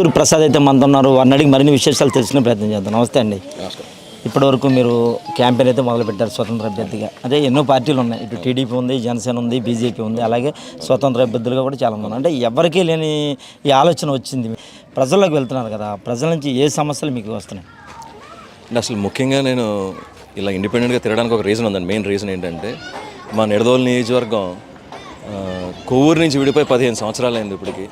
చిత్తూరు ప్రసాద్ అయితే మనతో ఉన్నారు. వారిని అడిగి మరిన్ని విశేషాలు తెలుసుకునే ప్రయత్నం చేద్దాం. నమస్తే అండి. ఇప్పటివరకు మీరు క్యాంపెయిన్ అయితే మొదలు పెట్టారు స్వతంత్ర అభ్యర్థిగా. అదే ఎన్నో పార్టీలు ఉన్నాయి. ఇటు టీడీపీ ఉంది జనసేన ఉంది బీజేపీ ఉంది. అలాగే స్వతంత్ర అభ్యర్థులుగా కూడా చాలా మంది ఉన్నారు. అంటే ఎవరికీ లేని ఈ ఆలోచన వచ్చింది. ప్రజల్లోకి వెళ్తున్నారు కదా. ప్రజల నుంచి ఏ సమస్యలు మీకు వస్తున్నాయి? అసలు ముఖ్యంగా నేను ఇలా ఇండిపెండెంట్గా తిరగడానికి ఒక రీజన్ ఉందండి. మెయిన్ రీజన్ ఏంటంటే మా నిడదోలు నియోజకవర్గం కొవ్వూరు నుంచి విడిపోయి పదిహేను సంవత్సరాలు అయింది ఇప్పటికి.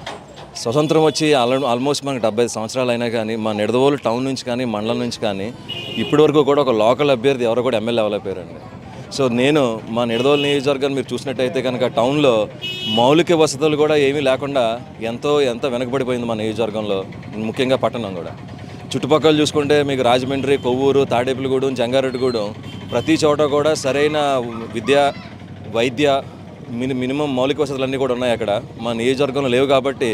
స్వతంత్రం వచ్చి ఆల్ ఆల్మోస్ట్ మనకు డెబ్బై ఐదు సంవత్సరాలు అయినా కానీ మా నిడదవోలు టౌన్ నుంచి కానీ మండలం నుంచి కానీ ఇప్పటి వరకు కూడా ఒక లోకల్ అభ్యర్థి ఎవరో కూడా ఎమ్మెల్యే అవ్వలేకపోయారండి సో నేను మా నిడదవోలు నియోజకవర్గాన్ని మీరు చూసినట్టయితే కనుక టౌన్లో మౌలిక వసతులు కూడా ఏమీ లేకుండా ఎంతో ఎంత వెనకబడిపోయింది మా నియోజకవర్గంలో ముఖ్యంగా పట్టణం కూడా. చుట్టుపక్కల చూసుకుంటే మీకు రాజమండ్రి కొవ్వూరు తాడేపులగూడెం జంగారెడ్డిగూడెం ప్రతి చోట కూడా సరైన విద్య వైద్య మిని మినిమం మౌలిక వసతులు అన్నీ కూడా ఉన్నాయి అక్కడ. మా నియోజకవర్గంలో లేవు కాబట్టి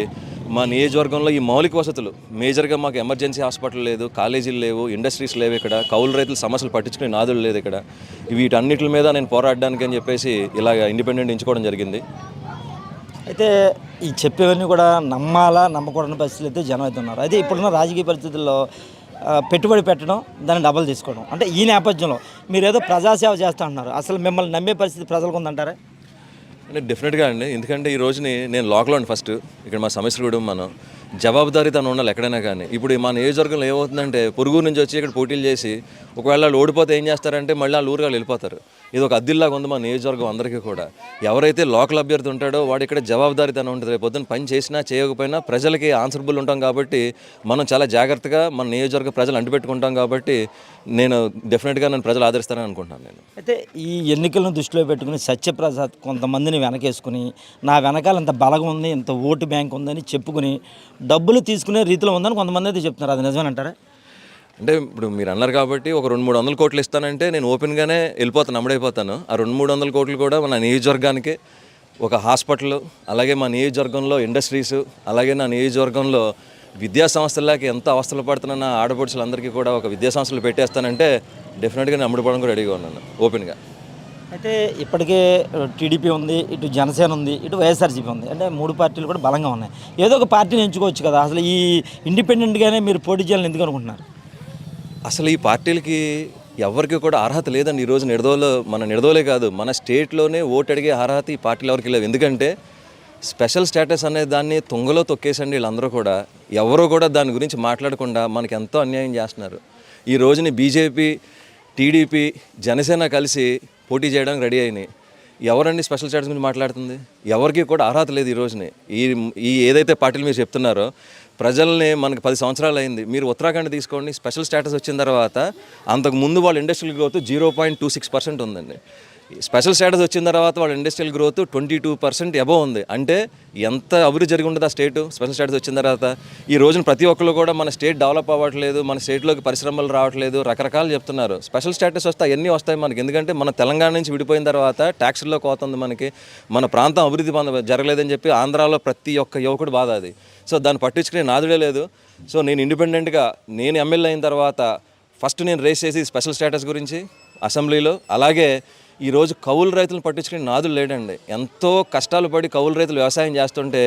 మా నియోజకవర్గంలో ఈ మౌలిక వసతులు మేజర్గా మాకు ఎమర్జెన్సీ హాస్పిటల్ లేదు కాలేజీలు లేవు ఇండస్ట్రీస్ లేవు ఇక్కడ కౌలు రైతుల సమస్యలు పట్టించుకునే నాదులు లేదు ఇక్కడ. వీటన్నిటి మీద నేను పోరాడడానికి అని చెప్పేసి ఇలాగ ఇండిపెండెంట్ ఎంచుకోవడం జరిగింది. అయితే ఈ చెప్పేవన్నీ కూడా నమ్మాలా నమ్మకూడని పరిస్థితులు అయితే జనం అయితే ఉన్నారు. అయితే ఇప్పుడున్న రాజకీయ పరిస్థితుల్లో పెట్టుబడి పెట్టడం దాన్ని డబ్బులు తీసుకోవడం. అంటే ఈ నేపథ్యంలో మీరు ఏదో ప్రజాసేవ చేస్తా అంటున్నారు. అసలు మిమ్మల్ని నమ్మే పరిస్థితి ప్రజలకు ఉందంటారా? అంటే డెఫినెట్గా అండి. ఎందుకంటే ఈ రోజుని నేను లోకల్ అండి ఫస్ట్ ఇక్కడ మా సమస్యలు కూడా మనం జవాబుదారీతనం ఉండాలి ఎక్కడైనా కానీ. ఇప్పుడు మా నియోజకవర్గంలో ఏమవుతుందంటే పొరుగు నుంచి వచ్చి ఇక్కడ పోటీలు చేసి ఒకవేళ వాళ్ళు ఓడిపోతే ఏం చేస్తారంటే మళ్ళీ వాళ్ళు ఊరుగా వెళ్ళిపోతారు. ఇది ఒక అద్దిల్లాగా ఉంది మా నియోజకవర్గం అందరికీ కూడా. ఎవరైతే లోకల్ అభ్యర్థి ఉంటాడో వాడు ఇక్కడ జవాబుదారీతనం ఉంటుంది. రేపు పొద్దున్న పని చేసినా చేయకపోయినా ప్రజలకి ఆన్సర్బుల్ ఉంటాం కాబట్టి మనం చాలా జాగ్రత్తగా మన నియోజకవర్గ ప్రజలు అంటుపెట్టుకుంటాం కాబట్టి నేను డెఫినెట్గా నేను ప్రజలు ఆదరిస్తానని అనుకుంటున్నాను నేను. అయితే ఈ ఎన్నికలను దృష్టిలో పెట్టుకుని సత్యప్రసాద్ కొంతమందిని వెనకేసుకుని నా వెనకాల ఇంత బలగం ఉంది ఇంత ఓటు బ్యాంక్ ఉందని చెప్పుకుని డబ్బులు తీసుకునే రీతిలో ఉందని కొంతమంది అయితే చెప్తున్నారు. అది నిజమేనంటారా? అంటే ఇప్పుడు మీరు అన్నారు కాబట్టి ఒక రెండు మూడు వందల కోట్లు ఇస్తానంటే నేను ఓపెన్గానే వెళ్ళిపోతాను అమ్ముడైపోతాను ఆ రెండు మూడు వందల కోట్లు కూడా మన నియోజకవర్గానికి ఒక హాస్పిటల్ అలాగే మా నియోజకవర్గంలో ఇండస్ట్రీస్ అలాగే నా నియోజకవర్గంలో విద్యా సంస్థలకి ఎంత అవస్థలు పడుతున్న నా ఆడపడుచులందరికీ కూడా ఒక విద్యా సంస్థలు పెట్టేస్తానంటే డెఫినెట్గా నేను అమ్ముడుపోవడం కూడా రెడీగా ఉన్నాను ఓపెన్గా. అయితే ఇప్పటికే టీడీపీ ఉంది ఇటు జనసేన ఉంది ఇటు వైఎస్ఆర్సీపీ ఉంది. అంటే మూడు పార్టీలు కూడా బలంగా ఉన్నాయి. ఏదో ఒక పార్టీని ఎంచుకోవచ్చు కదా. అసలు ఈ ఇండిపెండెంట్గానే మీరు పోటీ చేయాలని ఎందుకు అనుకుంటున్నారు? అసలు ఈ పార్టీలకి ఎవరికి కూడా అర్హత లేదండి. ఈరోజు నిడదోలు మన నిడదోలే కాదు మన స్టేట్లోనే ఓటు అడిగే అర్హత ఈ పార్టీలు ఎవరికి లేవు. ఎందుకంటే స్పెషల్ స్టేటస్ అనే దాన్ని తుంగలో తొక్కేసండి వీళ్ళందరూ కూడా. ఎవరో కూడా దాని గురించి మాట్లాడకుండా మనకి ఎంతో అన్యాయం చేస్తున్నారు. ఈ రోజుని బీజేపీ టీడీపీ జనసేన కలిసి పోటీ చేయడానికి రెడీ అయినాయి. ఎవరండి స్పెషల్ స్టేటస్ గురించి మాట్లాడుతుంది? ఎవరికి కూడా అర్హత లేదు ఈ రోజుని. ఈ ఈ ఏదైతే పార్టీలు మీరు చెప్తున్నారో ప్రజల్ని మనకి పది సంవత్సరాలు అయింది. మీరు ఉత్తరాఖండ్ తీసుకోండి స్పెషల్ స్టేటస్ వచ్చిన తర్వాత అంతకు ముందు వాళ్ళ industrial growth zero point two six percent ఉందండి. స్పెషల్ స్టేటస్ వచ్చిన తర్వాత వాళ్ళ industrial growth twenty two percent above ఉంది. అంటే ఎంత అభివృద్ధి జరిగి ఉండదు ఆ స్టేట్? స్పెషల్ స్టేటస్ వచ్చిన తర్వాత ఈ రోజున ప్రతి ఒక్కరు కూడా మన స్టేట్ డెవలప్ అవ్వట్లేదు మన స్టేట్లోకి పరిశ్రమలు రావట్లేదు రకరకాలు చెప్తున్నారు. స్పెషల్ స్టేటస్ వస్తే అవన్నీ వస్తాయి మనకి. ఎందుకంటే మన తెలంగాణ నుంచి విడిపోయిన తర్వాత ట్యాక్స్లో కోతుంది మనకి. మన ప్రాంతం అభివృద్ధి పొంద- జరగలేదని చెప్పి ఆంధ్రాలో ప్రతి ఒక్క యువకుడు బాధ అది. సో దాన్ని పట్టించుకునే నాదుడే లేదు. సో నేను ఇండిపెండెంట్గా నేను ఎమ్మెల్యే అయిన తర్వాత ఫస్ట్ నేను రేస్ చేసి స్పెషల్ స్టేటస్ గురించి అసెంబ్లీలో. అలాగే ఈరోజు కౌలు రైతులను పట్టించుకునే నాదులు లేడండి. ఎంతో కష్టాలు పడి కౌలు రైతులు వ్యవసాయం చేస్తుంటే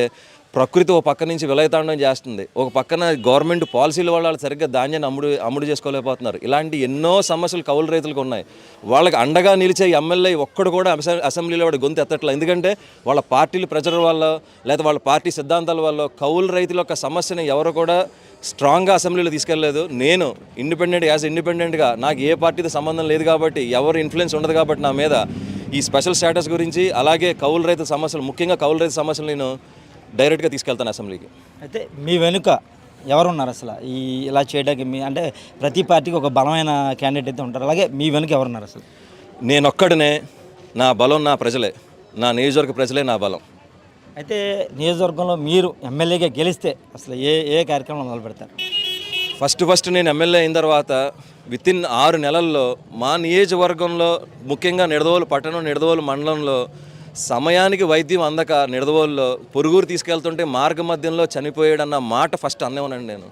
ప్రకృతి ఒక పక్క నుంచి విలయతాండం చేస్తుంది. ఒక పక్కన గవర్నమెంట్ పాలసీల వల్ల వాళ్ళు సరిగ్గా ధాన్యాన్ని అమ్ముడు అమ్ముడు చేసుకోలేకపోతున్నారు. ఇలాంటి ఎన్నో సమస్యలు కౌలు రైతులకు ఉన్నాయి. వాళ్ళకి అండగా నిలిచే ఎమ్మెల్యే ఒక్కడు కూడా అసెంబ్లీలో వాడు గొంతు ఎత్తట్లేదు. ఎందుకంటే వాళ్ళ పార్టీలు ప్రజల వల్ల లేదా వాళ్ళ పార్టీ సిద్ధాంతాల వల్ల కౌలు రైతుల యొక్క సమస్యని ఎవరు కూడా స్ట్రాంగ్గా అసెంబ్లీలో తీసుకెళ్ళలేదు. నేను ఇండిపెండెంట్ యాజ్ ఇండిపెండెంట్గా నాకు ఏ పార్టీతో సంబంధం లేదు కాబట్టి ఎవరు ఇన్ఫ్లుయెన్స్ ఉండదు కాబట్టి నా మీద ఈ స్పెషల్ స్టేటస్ గురించి అలాగే కౌలు రైతు సమస్యలు ముఖ్యంగా కౌలు రైతు సమస్యలు నేను డైరెక్ట్గా తీసుకెళ్తాను అసెంబ్లీకి. అయితే మీ వెనుక ఎవరు ఉన్నారు అసలు? ఈ ఇలా చేయడానికి మీ అంటే ప్రతి పార్టీకి ఒక బలమైన క్యాండిడేట్ అయితే ఉంటారు. అలాగే మీ వెనుక ఎవరున్నారు అసలు? నేనొక్కడనే నా బలం నా ప్రజలే. నా నియోజకవర్గ ప్రజలే నా బలం. అయితే నియోజకవర్గంలో మీరు ఎమ్మెల్యేగా గెలిస్తే అసలు ఏ ఏ కార్యక్రమం మొదలు పెడతారు? ఫస్ట్ ఫస్ట్ నేను ఎమ్మెల్యే అయిన తర్వాత విత్ ఇన్ ఆరు నెలల్లో మా నియోజకవర్గంలో ముఖ్యంగా నిడదవోలు పట్టణం నిడదవోలు మండలంలో సమయానికి వైద్యం అందక నిడదవోలులో పొరుగురు తీసుకెళ్తుంటే మార్గ మధ్యంలో చనిపోయాడన్న మాట ఫస్ట్ అన్నేవనండి నేను.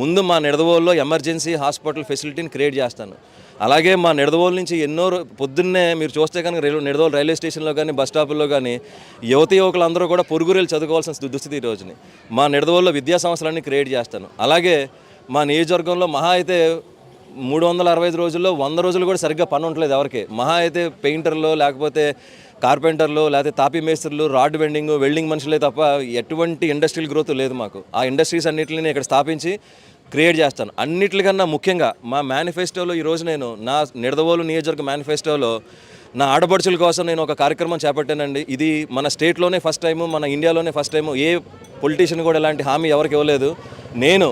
ముందు మా నిడదవోల్లో ఎమర్జెన్సీ హాస్పిటల్ ఫెసిలిటీని క్రియేట్ చేస్తాను. అలాగే మా నిడదవోలు నుంచి ఎన్నో పొద్దున్నే మీరు చూస్తే కనుక రైలు నిడదవోలు రైల్వే స్టేషన్లో కానీ బస్ స్టాపుల్లో కానీ యువతి యువకులందరూ కూడా పొరుగురేలు చదువుకోవాల్సిన దుస్థితి ఈరోజుని రోజుని. మా నిడదవోల్లో విద్యా సంస్థలన్నీ క్రియేట్ చేస్తాను. అలాగే మా నియోజకవర్గంలో మహా అయితే మూడు వందల అరవై ఐదు రోజుల్లో వంద రోజులు కూడా సరిగ్గా పని ఉండలేదు ఎవరికి. మహా అయితే పెయింటర్లు లేకపోతే కార్పెంటర్లు లేకపోతే తాపీ మేస్త్రులు రాడ్ వెండింగ్ వెల్డింగ్ మనుషులే తప్ప ఎటువంటి ఇండస్ట్రియల్ గ్రోత్ లేదు మాకు. ఆ ఇండస్ట్రీస్ అన్నింటిని నేను ఇక్కడ స్థాపించి క్రియేట్ చేస్తాను. అన్నిటికన్నా ముఖ్యంగా మా మేనిఫెస్టోలో ఈరోజు నేను నా నిడదవోలు నియోజకవర్గ మేనిఫెస్టోలో నా ఆడపడుచుల కోసం నేను ఒక కార్యక్రమం చేపట్టానండి. ఇది మన స్టేట్లోనే ఫస్ట్ టైము మన ఇండియాలోనే ఫస్ట్ టైము. ఏ పొలిటీషియన్ కూడా ఇలాంటి హామీ ఎవరికి ఇవ్వలేదు. నేను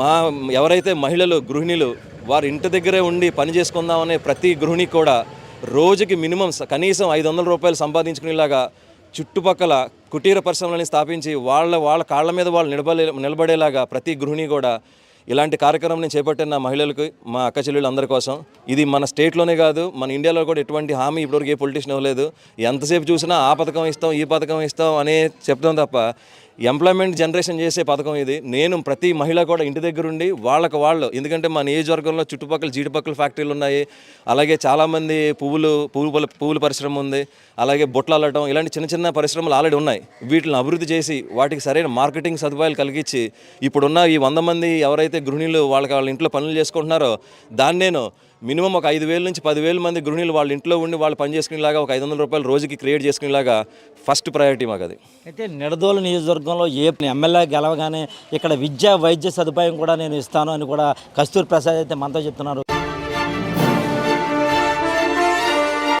మా ఎవరైతే మహిళలు గృహిణులు వారి ఇంటి దగ్గరే ఉండి పని చేసుకుందామనే ప్రతి గృహిణి కూడా రోజుకి మినిమం స- కనీసం ఐదు వందల రూపాయలు సంపాదించుకునేలాగా చుట్టుపక్కల కుటీర పరిశ్రమలని స్థాపించి వాళ్ళ వాళ్ళ కాళ్ళ మీద వాళ్ళు నిలబడే నిలబడేలాగా ప్రతి గృహిణి కూడా ఇలాంటి కార్యక్రమం నేను చేపట్టిన మహిళలకు మా అక్క చెల్లెళ్ళందరి అందరి కోసం. ఇది మన స్టేట్లోనే కాదు మన ఇండియాలో కూడా ఎటువంటి హామీ ఇప్పటివరకు ఏ పొలిటీషియన్ ఇవ్వలేదు. ఎంతసేపు చూసినా ఆ పథకం ఇస్తాం ఈ పథకం ఇస్తాం అనే చెప్తాం తప్ప ఎంప్లాయ్మెంట్ జనరేషన్ చేసే పథకం ఇది. నేను ప్రతి మహిళ కూడా ఇంటి దగ్గర ఉండి వాళ్ళకు వాళ్ళు ఎందుకంటే మా నియోజకవర్గంలో చుట్టుపక్కల జీడిపక్కల ఫ్యాక్టరీలు ఉన్నాయి. అలాగే చాలామంది పువ్వులు పువ్వుల పువ్వుల పరిశ్రమ ఉంది. అలాగే బొట్లు అల్లటం ఇలాంటి చిన్న చిన్న పరిశ్రమలు ఆల్రెడీ ఉన్నాయి. వీటిని అభివృద్ధి చేసి వాటికి సరైన మార్కెటింగ్ సదుపాయాలు కలిగించి ఇప్పుడున్న ఈ వంద మంది ఎవరైతే గృహిణులు వాళ్ళకి వాళ్ళ ఇంట్లో పనులు చేసుకుంటున్నారో దాన్ని నేను మినిమం ఒక ఐదు వేల నుంచి పదివేల మంది గృహిణులు వాళ్ళ ఇంట్లో ఉండి వాళ్ళు పని చేసుకునేలాగా ఒక ఐదు వందల రూపాయలు రోజుకి క్రియేట్ చేసుకునేలాగా ఫస్ట్ ప్రయారిటీ మాకు అది. అయితే నిడదోల నియోజకవర్గంలో ఏ ఎమ్మెల్యే గెలవగానే ఇక్కడ విద్యా వైద్య సదుపాయం కూడా నేను ఇస్తాను అని కూడా కస్తూర్ ప్రసాద్ అయితే మనతో చెప్తున్నారు.